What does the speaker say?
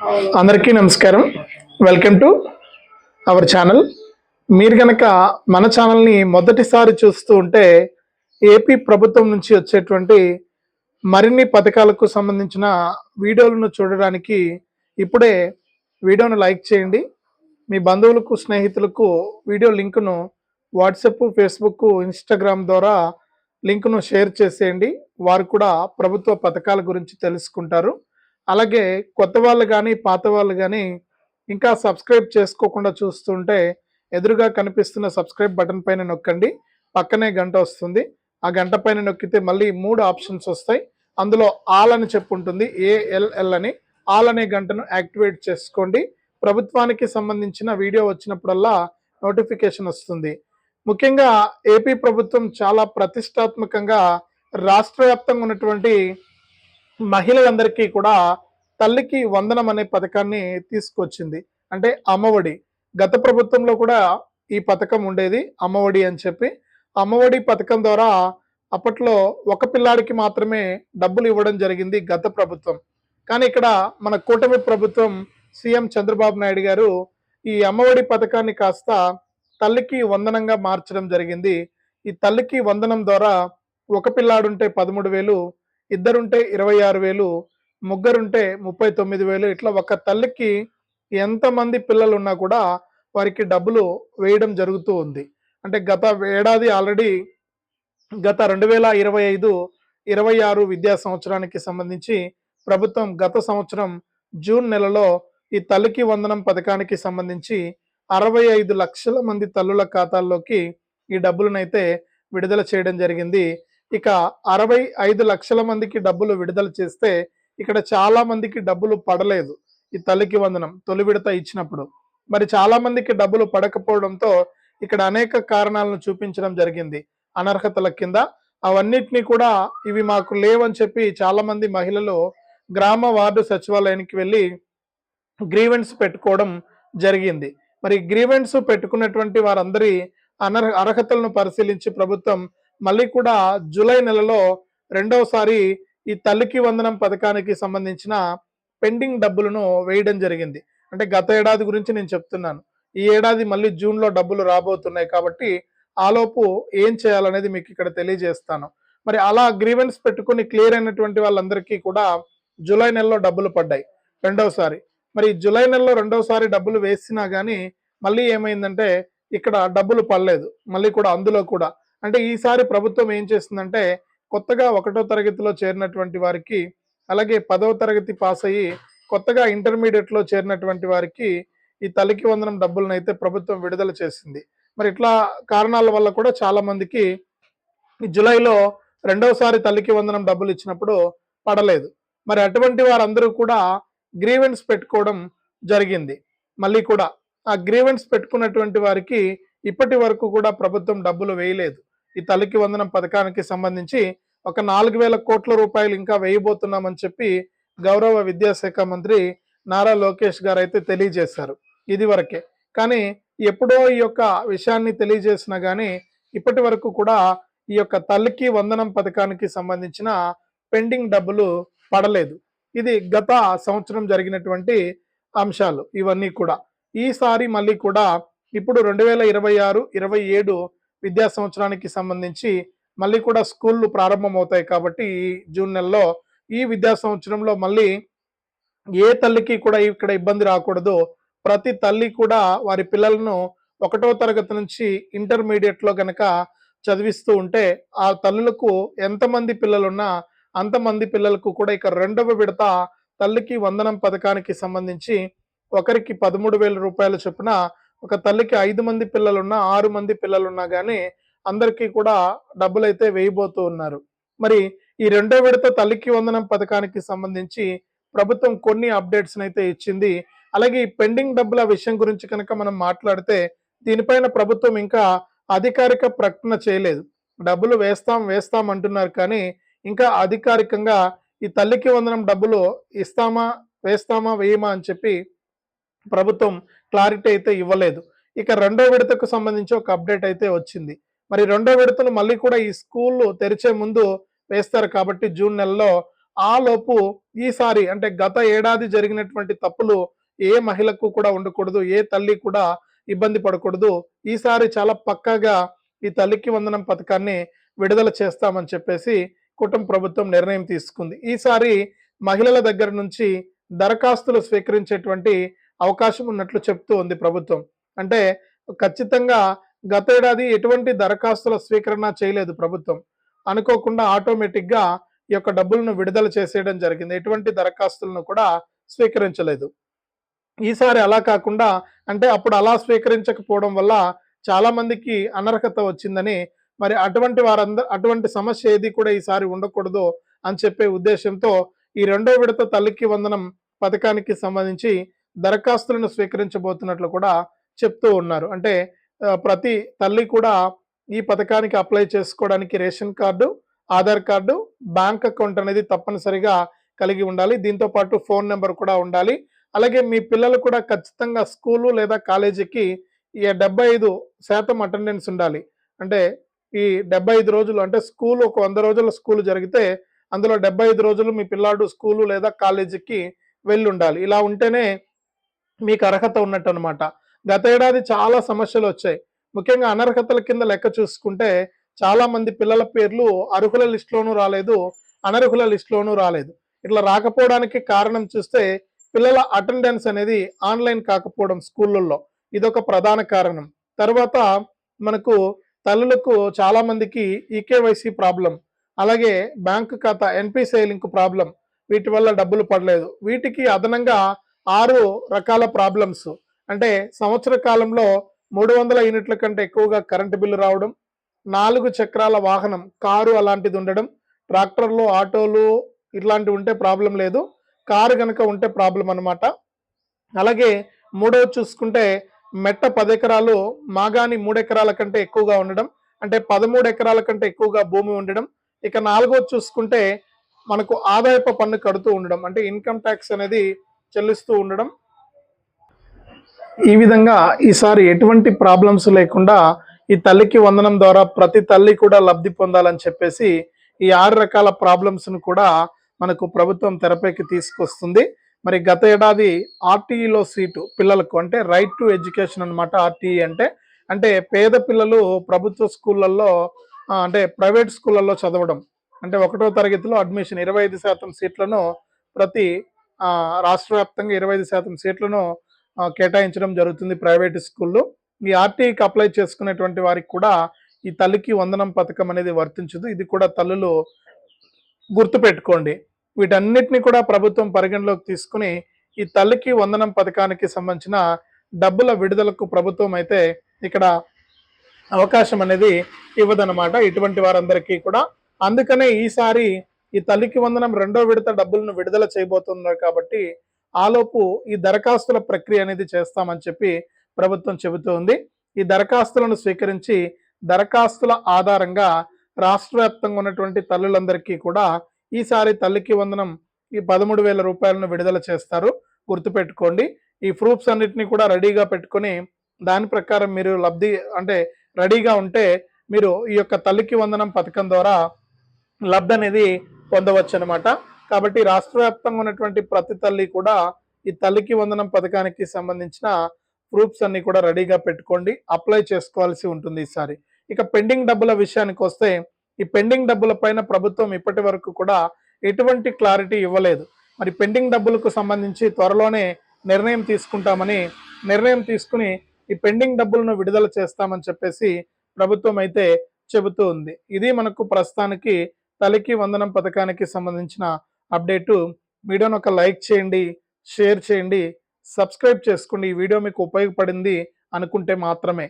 అందరికీ నమస్కారం. Welcome to our channel మీరు కనుక మన ఛానల్ని మొదటిసారి చూస్తూ ఉంటే ఏపీ ప్రభుత్వం నుంచి వచ్చేటువంటి మరిన్ని పథకాలకు సంబంధించిన వీడియోలను చూడడానికి ఇప్పుడే వీడియోను లైక్ చేయండి. మీ బంధువులకు స్నేహితులకు వీడియో లింకును వాట్సప్ ఫేస్బుక్ ఇన్స్టాగ్రామ్ ద్వారా లింకును షేర్ చేసేయండి. వారు కూడా ప్రభుత్వ పథకాల గురించి తెలుసుకుంటారు. అలాగే కొత్త వాళ్ళు కానీ పాత వాళ్ళు కానీ ఇంకా సబ్స్క్రైబ్ చేసుకోకుండా చూస్తుంటే ఎదురుగా కనిపిస్తున్న సబ్స్క్రైబ్ బటన్ పైన నొక్కండి. పక్కనే గంట వస్తుంది. ఆ గంట పైన నొక్కితే మళ్ళీ మూడు ఆప్షన్స్ వస్తాయి. అందులో ఆల్ అని చెప్పు ఉంటుంది. ఏఎల్ఎల్ అని. ఆల్ అనే గంటను యాక్టివేట్ చేసుకోండి. ప్రభుత్వానికి సంబంధించిన వీడియో వచ్చినప్పుడల్లా నోటిఫికేషన్ వస్తుంది. ముఖ్యంగా ఏపీ ప్రభుత్వం చాలా ప్రతిష్టాత్మకంగా రాష్ట్ర వ్యాప్తంగా ఉన్నటువంటి మహిళలందరికీ కూడా తల్లికి వందనం అనే పథకాన్ని తీసుకొచ్చింది. అంటే అమ్మఒడి. గత ప్రభుత్వంలో కూడా ఈ పథకం ఉండేది అమ్మఒడి అని చెప్పి. అమ్మఒడి పథకం ద్వారా అప్పట్లో ఒక పిల్లాడికి మాత్రమే డబ్బులు ఇవ్వడం జరిగింది గత ప్రభుత్వం. కానీ ఇక్కడ మన కూటమి ప్రభుత్వం సీఎం చంద్రబాబు నాయుడు గారు ఈ అమ్మఒడి పథకాన్ని కాస్త తల్లికి వందనంగా మార్చడం జరిగింది. ఈ తల్లికి వందనం ద్వారా ఒక పిల్లాడుంటే పదమూడు వేలు ఇద్దరుంటే ఇరవై ఆరు వేలు ముగ్గురుంటే ముప్పై తొమ్మిది వేలు. ఇట్లా ఒక తల్లికి ఎంతమంది పిల్లలు ఉన్నా కూడా వారికి డబ్బులు వేయడం జరుగుతూ ఉంది. అంటే గత ఏడాది ఆల్రెడీ గత రెండు వేల ఇరవై ఐదు ఇరవై ఆరు విద్యా సంవత్సరానికి సంబంధించి ప్రభుత్వం గత సంవత్సరం జూన్ నెలలో ఈ తల్లికి వందనం పథకానికి సంబంధించి అరవై ఐదు లక్షల మంది తల్లుల ఖాతాల్లోకి ఈ డబ్బులనైతే విడుదల చేయడం జరిగింది. ఇక అరవై ఐదు లక్షల మందికి డబ్బులు విడుదల చేస్తే ఇక్కడ చాలా మందికి డబ్బులు పడలేదు. ఈ తల్లికి వందనం తొలి విడత ఇచ్చినప్పుడు. మరి చాలా మందికి డబ్బులు పడకపోవడంతో ఇక్కడ అనేక కారణాలను చూపించడం జరిగింది. అనర్హతల కింద అవన్నిటినీ కూడా ఇవి మాకు లేవని చెప్పి చాలా మంది మహిళలు గ్రామ వార్డు సచివాలయానికి వెళ్ళి గ్రీవెన్స్ పెట్టుకోవడం జరిగింది. మరి గ్రీవెన్స్ పెట్టుకున్నటువంటి వారందరి అనర్ అర్హతలను పరిశీలించి ప్రభుత్వం మళ్ళీ కూడా జూలై నెలలో రెండవసారి ఈ తల్లికి వందనం పథకానికి సంబంధించిన పెండింగ్ డబ్బులను వేయడం జరిగింది. అంటే గత ఏడాది గురించి నేను చెప్తున్నాను. ఈ ఏడాది మళ్ళీ జూన్లో డబ్బులు రాబోతున్నాయి కాబట్టి ఆలోపు ఏం చేయాలనేది మీకు ఇక్కడ తెలియజేస్తాను. మరి అలా గ్రీవెన్స్ పెట్టుకుని క్లియర్ అయినటువంటి వాళ్ళందరికీ కూడా జూలై నెలలో డబ్బులు పడ్డాయి రెండవసారి. మరి జూలై నెలలో రెండవసారి డబ్బులు వేసినా కానీ మళ్ళీ ఏమైందంటే ఇక్కడ డబ్బులు పడలేదు. మళ్ళీ కూడా అందులో కూడా అంటే ఈసారి ప్రభుత్వం ఏం చేస్తుందంటే కొత్తగా ఒకటో తరగతిలో చేరినటువంటి వారికి అలాగే పదవ తరగతి పాస్ అయ్యి కొత్తగా ఇంటర్మీడియట్లో చేరినటువంటి వారికి ఈ తల్లికి వందనం డబ్బులను అయితే ప్రభుత్వం విడుదల చేసింది. మరి ఇట్లా కారణాల వల్ల కూడా చాలా మందికి ఈ జూలైలో రెండవసారి తల్లికి వందనం డబ్బులు ఇచ్చినప్పుడు పడలేదు. మరి అటువంటి వారందరూ కూడా గ్రీవెన్స్ పెట్టుకోవడం జరిగింది. మళ్ళీ కూడా ఆ గ్రీవెన్స్ పెట్టుకున్నటువంటి వారికి ఇప్పటి వరకు కూడా ప్రభుత్వం డబ్బులు వేయలేదు. ఈ తల్లికి వందనం పథకానికి సంబంధించి ఒక నాలుగు వేల కోట్ల రూపాయలు ఇంకా వేయబోతున్నామని చెప్పి గౌరవ విద్యాశాఖ మంత్రి నారా లోకేష్ గారు అయితే తెలియజేశారు ఇది వరకే. కానీ ఎప్పుడో ఈ యొక్క విషయాన్ని తెలియజేసినా కానీ ఇప్పటి వరకు కూడా ఈ యొక్క తల్లికి వందనం పథకానికి సంబంధించిన పెండింగ్ డబ్బులు పడలేదు. ఇది గత సంవత్సరం జరిగినటువంటి అంశాలు ఇవన్నీ కూడా. ఈసారి మళ్ళీ కూడా ఇప్పుడు రెండు వేల ఇరవై ఆరు ఇరవై ఏడు విద్యా సంవత్సరానికి సంబంధించి మళ్ళీ కూడా స్కూళ్ళు ప్రారంభమవుతాయి కాబట్టి ఈ జూన్ నెలలో ఈ విద్యా సంవత్సరంలో మళ్ళీ ఏ తల్లికి కూడా ఇక్కడ ఇబ్బంది రాకూడదు. ప్రతి తల్లి కూడా వారి పిల్లలను ఒకటో తరగతి నుంచి ఇంటర్మీడియట్లో కనుక గనక చదివిస్తూ ఉంటే ఆ తల్లులకు ఎంతమంది పిల్లలున్నా అంతమంది పిల్లలకు కూడా ఇక రెండవ విడత తల్లికి వందనం పథకానికి సంబంధించి ఒకరికి పదమూడు వేల రూపాయల చొప్పున ఒక తల్లికి ఐదు మంది పిల్లలున్నా ఆరు మంది పిల్లలున్నా కానీ అందరికీ కూడా డబ్బులు అయితే వేయబోతూ ఉన్నారు. మరి ఈ రెండో విడత తల్లికి వందనం పథకానికి సంబంధించి ప్రభుత్వం కొన్ని అప్డేట్స్ అయితే ఇచ్చింది. అలాగే ఈ పెండింగ్ డబ్బుల విషయం గురించి కనుక మనం మాట్లాడితే దీనిపైన ప్రభుత్వం ఇంకా అధికారిక ప్రకటన చేయలేదు. డబ్బులు వేస్తాం వేస్తాం అంటున్నారు కానీ ఇంకా అధికారికంగా ఈ తల్లికి వందనం డబ్బులు ఇస్తామా వేస్తామా వేయమా అని చెప్పి ప్రభుత్వం క్లారిటీ అయితే ఇవ్వలేదు. ఇక రెండో విడతకు సంబంధించి ఒక అప్డేట్ అయితే వచ్చింది. మరి రెండో విడతలు మళ్ళీ కూడా ఈ స్కూల్ తెరిచే ముందు వేస్తారు కాబట్టి జూన్ నెలలో ఆ లోపు ఈసారి అంటే గత ఏడాది జరిగినటువంటి తప్పులు ఏ మహిళకు కూడా ఉండకూడదు ఏ తల్లి కూడా ఇబ్బంది పడకూడదు. ఈసారి చాలా పక్కాగా ఈ తల్లికి వందనం పథకాన్ని విడుదల చేస్తామని చెప్పేసి కుటుంబ ప్రభుత్వం నిర్ణయం తీసుకుంది. ఈసారి మహిళల దగ్గర నుంచి దరఖాస్తులు స్వీకరించేటువంటి అవకాశం ఉన్నట్లు చెప్తూ ఉంది ప్రభుత్వం. అంటే ఖచ్చితంగా గత ఏడాది ఎటువంటి దరఖాస్తుల స్వీకరణ చేయలేదు ప్రభుత్వం. అనుకోకుండా ఆటోమేటిక్గా ఈ యొక్క డబ్బులను విడుదల చేసేయడం జరిగింది. ఎటువంటి దరఖాస్తులను కూడా స్వీకరించలేదు. ఈసారి అలా కాకుండా అంటే అప్పుడు అలా స్వీకరించకపోవడం వల్ల చాలామందికి అనర్హత వచ్చిందని మరి అటువంటి వారందరూ అటువంటి సమస్య ఏది కూడా ఈసారి ఉండకూడదు అని చెప్పే ఉద్దేశంతో ఈ రెండో విడత తల్లికి వందనం పథకానికి సంబంధించి దరఖాస్తులను స్వీకరించబోతున్నట్లు కూడా చెప్తూ ఉన్నారు. అంటే ప్రతి తల్లి కూడా ఈ పథకానికి అప్లై చేసుకోవడానికి ration card Aadhaar card bank account అనేది తప్పనిసరిగా కలిగి ఉండాలి. దీంతో పాటు ఫోన్ నెంబర్ కూడా ఉండాలి. అలాగే మీ పిల్లలు కూడా ఖచ్చితంగా స్కూలు లేదా కాలేజీకి ఈ డెబ్బై ఐదు శాతం అటెండెన్స్ ఉండాలి. అంటే ఈ డెబ్బై ఐదు రోజులు అంటే స్కూల్ ఒక వంద రోజుల స్కూల్ జరిగితే అందులో డెబ్బై ఐదు రోజులు మీ పిల్లాడు స్కూలు లేదా కాలేజీకి వెళ్ళి ఉండాలి ఇలా ఉంటేనే మీకు అర్హత ఉన్నట్టు అనమాట గత ఏడాది చాలా సమస్యలు వచ్చాయి. ముఖ్యంగా అనర్హతల కింద లెక్క చూసుకుంటే చాలా మంది పిల్లల పేర్లు అర్హుల లిస్టులోనూ రాలేదు అనర్హుల లిస్టులోనూ రాలేదు. ఇట్లా రాకపోవడానికి కారణం చూస్తే పిల్లల అటెండెన్స్ అనేది ఆన్లైన్ కాకపోవడం స్కూళ్ళల్లో ఇదొక ప్రధాన కారణం. తర్వాత మనకు తల్లులకు చాలా మందికి ఈకేవైసీ ప్రాబ్లం అలాగే బ్యాంకు ఖాతా ఎన్పిసిఐ లింక్ ప్రాబ్లం వీటి వల్ల డబ్బులు పడలేదు. వీటికి అదనంగా ఆరు రకాల ప్రాబ్లమ్స్ అంటే సంవత్సర కాలంలో మూడు వందల యూనిట్ల కంటే ఎక్కువగా కరెంటు బిల్లు రావడం నాలుగు చక్రాల వాహనం కారు అలాంటిది ఉండడం ట్రాక్టర్లు ఆటోలు ఇట్లాంటివి ఉంటే ప్రాబ్లం లేదు. కారు కనుక ఉంటే ప్రాబ్లం అనమాట అలాగే మూడవది చూసుకుంటే మెట్ట పదెకరాలు మాగాని మూడెకరాల కంటే ఎక్కువగా ఉండడం అంటే పదమూడు ఎకరాల కంటే ఎక్కువగా భూమి ఉండడం. ఇక నాలుగోది చూసుకుంటే మనకు ఆదాయపు పన్ను కడుతూ ఉండడం అంటే ఇన్కమ్ ట్యాక్స్ అనేది చెల్లిస్తూ ఉండడం. ఈ విధంగా ఈసారి ఎటువంటి ప్రాబ్లమ్స్ లేకుండా ఈ తల్లికి వందనం ద్వారా ప్రతి తల్లి కూడా లబ్ధి పొందాలని చెప్పేసి ఈ ఆరు రకాల ప్రాబ్లమ్స్ను కూడా మనకు ప్రభుత్వం తెరపైకి తీసుకొస్తుంది. మరి గత ఏడాది ఆర్టీఈలో సీటు పిల్లలకు అంటే రైట్ టు ఎడ్యుకేషన్ అన్నమాట ఆర్టీఈ అంటే. అంటే పేద పిల్లలు ప్రభుత్వ స్కూళ్ళల్లో అంటే ప్రైవేట్ స్కూళ్ళల్లో చదవడం. అంటే ఒకటో తరగతిలో అడ్మిషన్ ఇరవై ఐదు శాతం సీట్లను ప్రతి రాష్ట్ర వ్యాప్తంగా ఇరవై ఐదు శాతం సీట్లను కేటాయించడం జరుగుతుంది ప్రైవేట్ స్కూల్లో ఈ ఆర్టీఐకి అప్లై చేసుకునేటువంటి వారికి కూడా ఈ తల్లికి వందనం పథకం అనేది వర్తించదు. ఇది కూడా తల్లులు గుర్తుపెట్టుకోండి. వీటన్నిటిని కూడా ప్రభుత్వం పరిగణలోకి తీసుకుని ఈ తల్లికి వందనం పథకానికి సంబంధించిన డబ్బుల విడుదలకు ప్రభుత్వం అయితే ఇక్కడ అవకాశం అనేది ఇవ్వదన్నమాట. ఇటువంటి వారందరికీ కూడా. అందుకనే ఈసారి ఈ తల్లికి వందనం రెండో విడత డబ్బులను విడుదల చేయబోతున్నారు కాబట్టి ఆలోపు ఈ దరఖాస్తుల ప్రక్రియ అనేది చేస్తామని చెప్పి ప్రభుత్వం చెబుతోంది ఈ దరఖాస్తులను స్వీకరించి దరఖాస్తుల ఆధారంగా రాష్ట్ర వ్యాప్తంగా ఉన్నటువంటి తల్లులందరికీ కూడా ఈసారి తల్లికి వందనం ఈ పదమూడు వేల రూపాయలను విడుదల చేస్తారు. గుర్తుపెట్టుకోండి. ఈ ప్రూఫ్స్ అన్నిటిని కూడా రెడీగా పెట్టుకొని దాని ప్రకారం మీరు లబ్ధి అంటే రెడీగా ఉంటే మీరు ఈ యొక్క తల్లికి వందనం పథకం ద్వారా లబ్ధి అనేది పొందవచ్చు అనమాట కాబట్టి రాష్ట్ర వ్యాప్తంగా ఉన్నటువంటి ప్రతి తల్లి కూడా ఈ తల్లికి వందనం పథకానికి సంబంధించిన ప్రూఫ్స్ అన్ని కూడా రెడీగా పెట్టుకోండి. అప్లై చేసుకోవాల్సి ఉంటుంది ఈసారి. ఇక పెండింగ్ డబ్బుల విషయానికి వస్తే ఈ పెండింగ్ డబ్బుల పైన ప్రభుత్వం ఇప్పటి వరకు కూడా ఎటువంటి క్లారిటీ ఇవ్వలేదు. మరి పెండింగ్ డబ్బులకు సంబంధించి త్వరలోనే నిర్ణయం తీసుకుంటామని నిర్ణయం తీసుకుని ఈ పెండింగ్ డబ్బులను విడుదల చేస్తామని చెప్పేసి ప్రభుత్వం అయితే చెబుతూ ఉంది. ఇది మనకు ప్రస్తుతానికి తలకి వందనం పథకానికి సంబంధించిన అప్డేటు. వీడియోను ఒక లైక్ చేయండి షేర్ చేయండి సబ్స్క్రైబ్ చేసుకోండి. ఈ వీడియో మీకు ఉపయోగపడింది అనుకుంటే మాత్రమే.